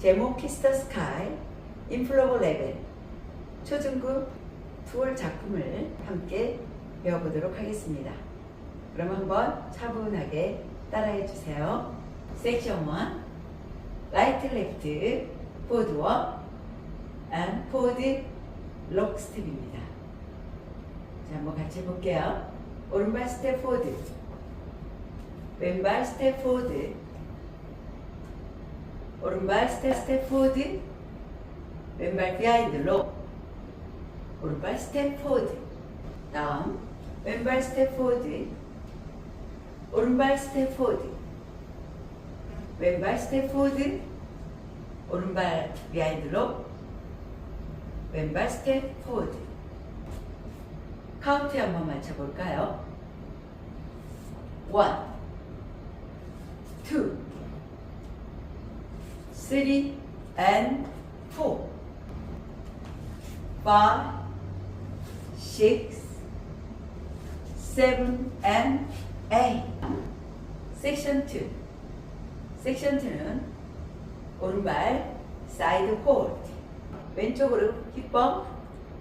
제목 키스터 스카이, 인플로버 레벨, 초중급 두월 작품을 함께 배워보도록 하겠습니다. 그럼 한번 차분하게 따라해 주세요. 섹션 1, 라이트 레프트, 포드 워, 포드 록 스텝입니다. 자, 한번 같이 해볼게요. 오른발 스텝 포드, 왼발 스텝 포드, 오른발 스텝 스텝 포드 왼발 비하인드 로 오른발 스텝 포드 다음 왼발 스텝 포드 오른발 스텝 포드 왼발 스텝 포드 오른발 비하인드 로 왼발 스텝 포드 카운트 한번 맞춰볼까요? 1 2 three and four, five, six, seven and eight. 섹션 2. 섹션 2는 오른발 사이드 홀드. 왼쪽으로 힙범,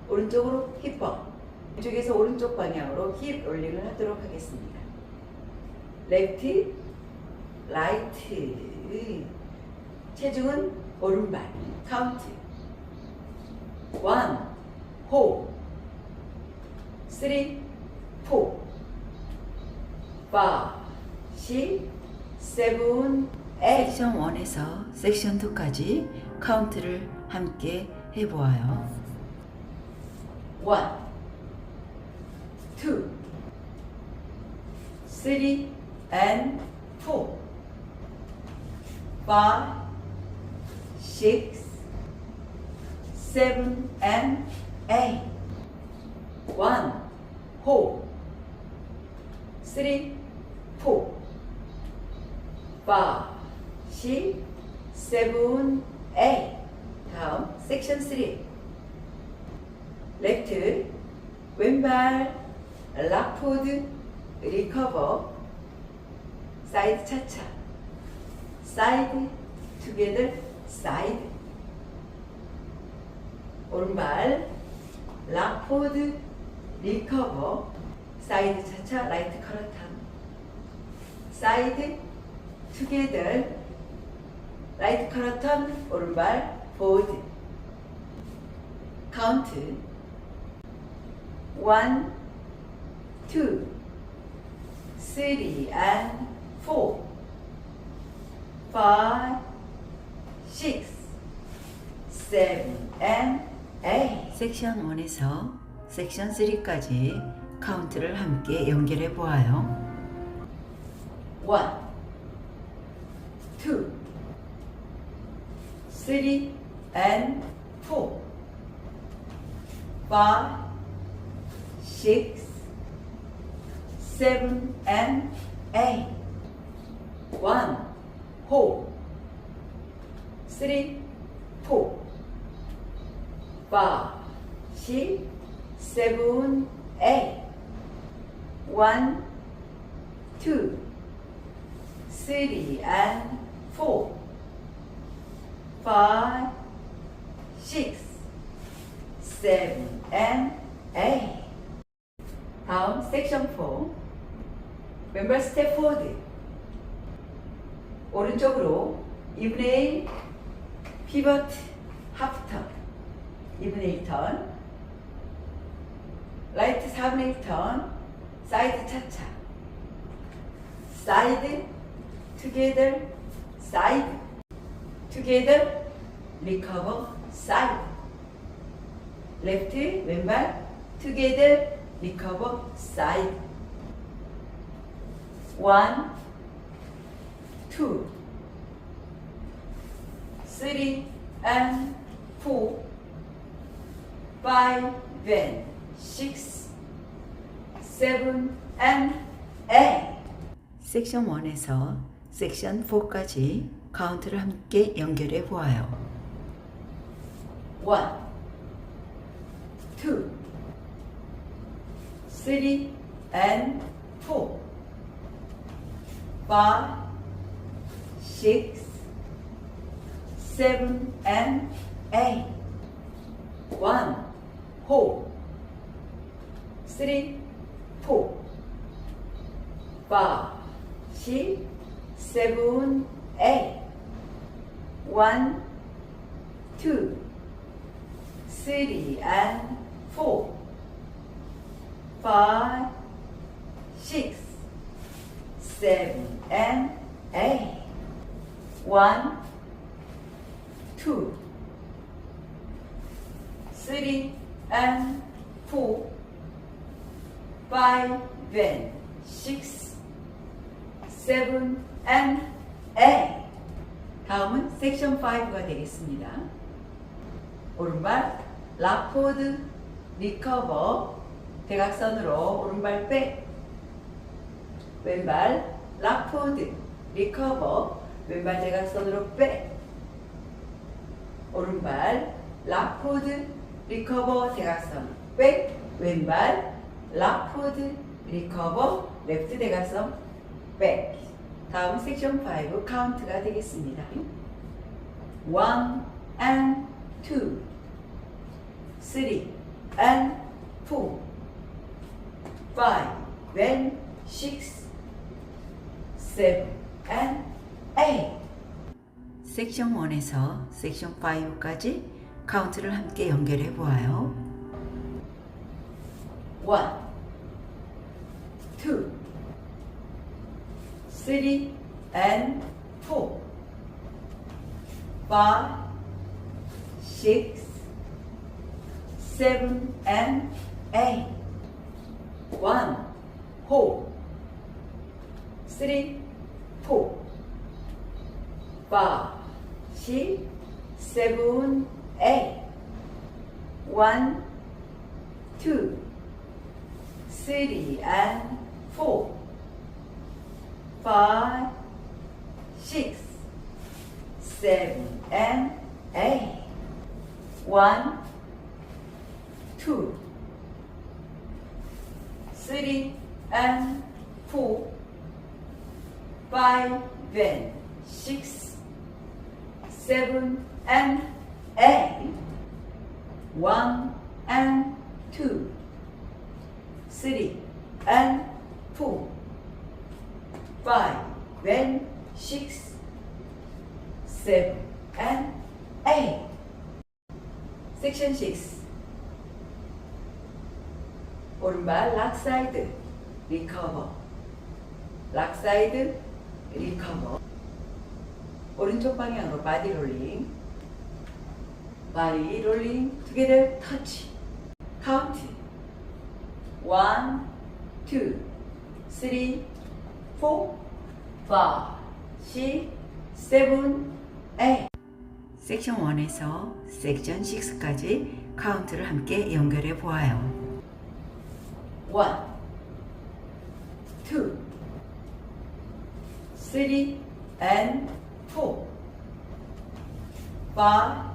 오른쪽으로 힙범. 왼쪽에서 오른쪽 방향으로 힙 롤링을 하도록 하겠습니다. 레프트, 라이트. 체중은 오른발. 카운트. 원, 호. 쓰리, 포. 파, 시, 세븐, 에잇. 섹션 1에서 섹션 2까지 카운트를 함께 해보아요. 원, 투, 쓰리, and four, five, six, seven, and eight. One, hold, three, four, five, six, seven, eight. 다음 섹션 3. 레프트 왼발 락포드 리커버 사이드 차차 사이드 투게더 사이드. 오른발 락포드 리커버 사이드 차차 라이트 커러탐. 사이드 투게더 라이트 커러턴 오른발 보드. 카운트. 원, 투, 쓰리, and four, six, seven, and eight. 섹션 1에서 섹션 3까지 카운트를 함께 연결해 보아요. 원, 투, three, and four, five, six, seven, and eight. One, hold, three, four, five, six, seven, eight. One, two, three, and four, five, six, seven, and eight. 다음 섹션 4 왼발 스텝 포워드 오른쪽으로 2분의 1 피벗 하프턴 2분의 1턴 라이트 4분의 1턴 사이드 차차. 사이드 투게더 사이드 투게더 리커버 사이드 레프트 왼발 투게더 리커버 사이드 1 2 three and four, five and six, seven and eight. 섹션 1에서 섹션 4까지 카운트를 함께 연결해 보아요. 1, 2, 3 and 4, 5, 6, seven, and eight. One, hold. Three, four, five, six, seven, eight. One, two, three, and four, five, six, seven, and eight. One, two, three, and four, five, and six, seven, and eight. 다음은 섹션 5가 되겠습니다. 오른발 락포드 리커버 대각선으로 오른발 백 왼발 락포드 리커버 왼발 대각선으로 백 오른발 락포드 리커버 대각선 백 왼발 락포드 리커버 레프트 대각선 백 다음 섹션 5 카운트가 되겠습니다. 1 and 2 3 and 4 5 and 6 7 and 8 섹션 1에서 섹션 5까지 카운트를 함께 연결해 보아요. 1 2 three and four, five, six, seven and eight. One, hold. Three, four, five, six, seven, eight. One, two, three and four five, six, seven, and eight. One, two, three, and four, five, and six, seven, and eight. One and two, three, and four five, then six, seven, and eight. Section 6. 오른발 락사이드 리커버 락사이드 리커버 오른쪽 방향으로 바디 롤링. 바디 롤링 투게더 터치 카운트 1 2 3 4 5 6 7 8 섹션 1에서 섹션 6까지 카운트를 함께 연결해 보아요. 1 2 3 and 4 5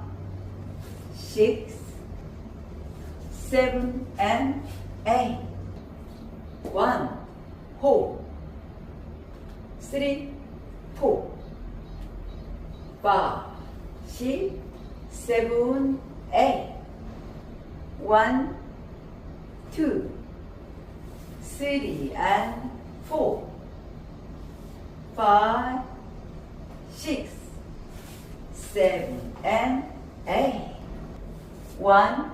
6 7 and 8 1 hold three, four, five, six, seven, eight. One, two, three, and four, five, six, seven, and eight. One,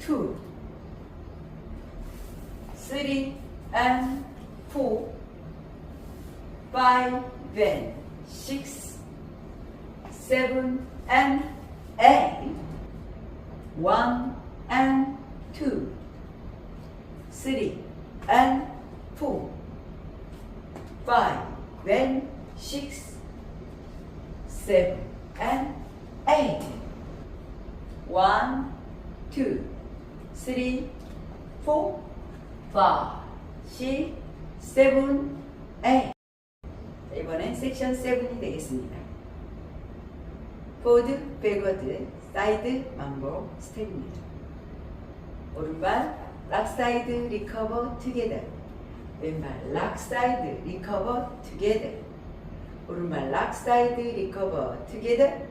two, three, and four five, then six, seven, and eight. One and two, three and four, five, then six, seven, and eight. One, two, three, four, five, six, seven, eight. 자, 이번엔 섹션 7이 되겠습니다. 포드, 백워드, 사이드, 망보, 스텝입니다. 오른발, 락사이드, 리커버, 투게더. 왼발, 락사이드, 리커버, 투게더. 오른발 락 사이드 리커버 together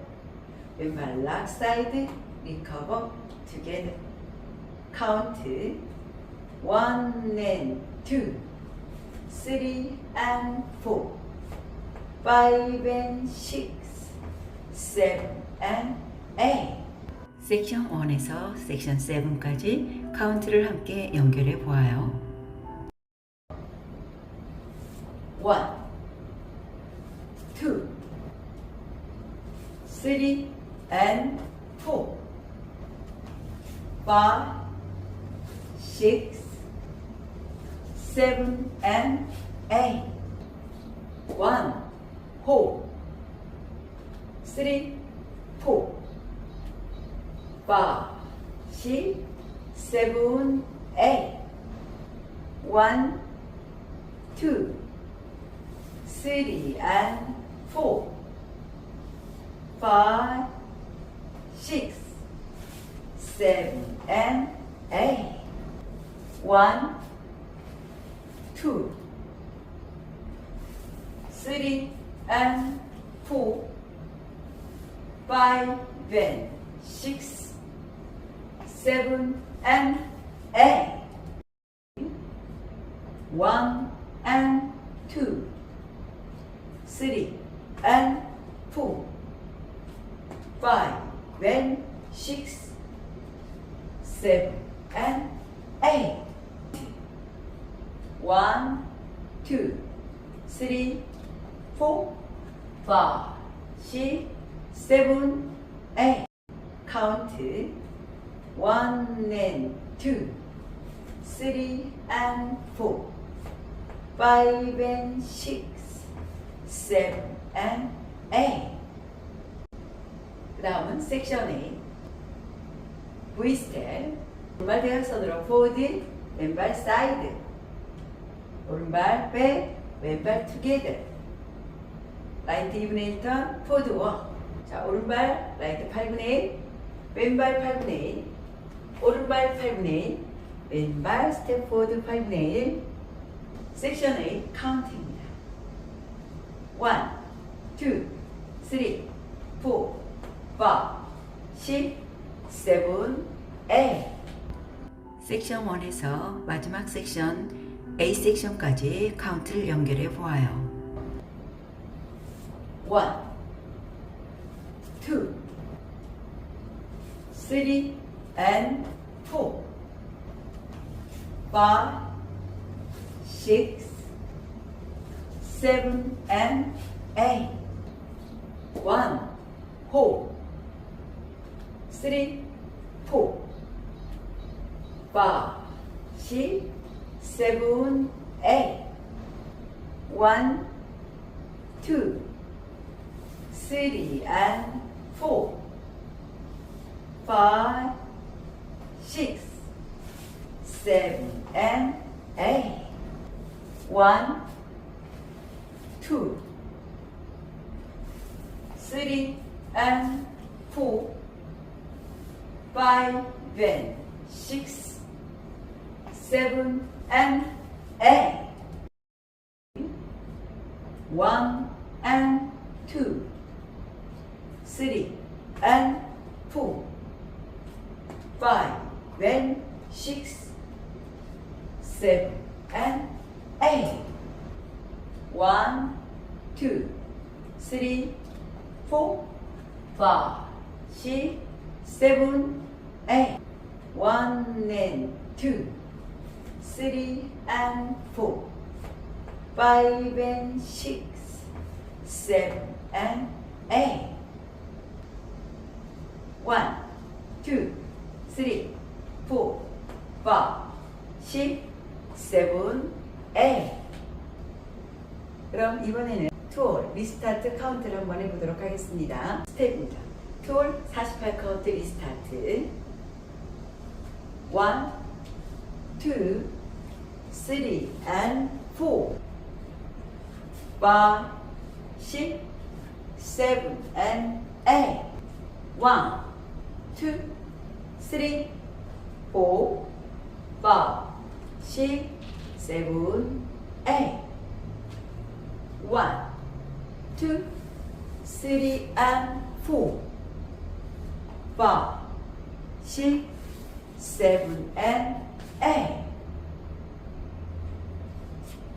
왼발 락 사이드 리커버 together 카운트 one and two three and four 섹션 1에서 섹션 7까지 카운트를 함께 연결해 보아요. 1 two, three, and four, five, six, seven, and eight, one, four, three, four, five, six, seven, eight, one, two, three, and four. Five, six, seven, and eight. One, two, three, and four. Five, and six, seven, and eight. One and two, three and four, five and six, seven and eight. One, two, three, four, five, six, seven, eight. Count one and two, three and four, five and six, seven and eight. 그 다음은 섹션 A. V 스텝. 오른발 대각선으로 포워드, 왼발 사이드. 오른발 백, 왼발 투게더. 라이트 2분의 1턴, 포워드 워. 자, 오른발 라이트 8분의 1, 왼발 8분의 1, 오른발 8분의 1, 왼발 스텝 포워드 8분의 1, 섹션 A 카운트입니다. 1, 2, 3, 4, 5, 6, 7, 8 섹션 1에서 마지막 섹션 A 섹션까지 카운트를 연결해 보아요. 1, 2, 3 and 4, 5, 6, 7 and 8, One, two, three, four, five, six, seven, eight. One, two, three, and four. Five, six, seven, and eight. One, two three and four, five and six, seven and eight, one and two, three and four, five and six, seven and eight, one, two, three. 4, 5, 6, 7, 8, 1 and 2, 3 and 4, 5 and 6, 7 and 8, 1, 2, 3, 4, 5, 6, 7, 8 그럼 이번에는 투올 리스타트 카운트를 한번 해보도록 하겠습니다. 스텝입니다. 투올 48 카운트 리스타트 1, 2, 3 and 4 5, 6, 7 and 8 1, 2, 3, 4, 5, 6, 7, 8 1, 2, two, three, and four, five, six, seven, and eight.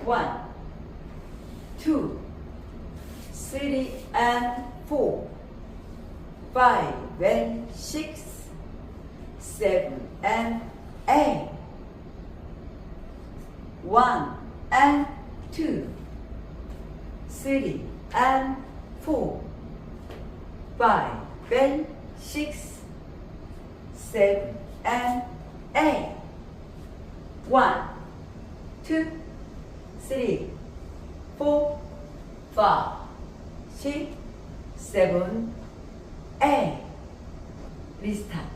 One, two, three, and four, five, and six, seven, and eight. One and two, three and four, five and six, seven and eight. One, two, three, four, five, six, seven, eight. 리스타트.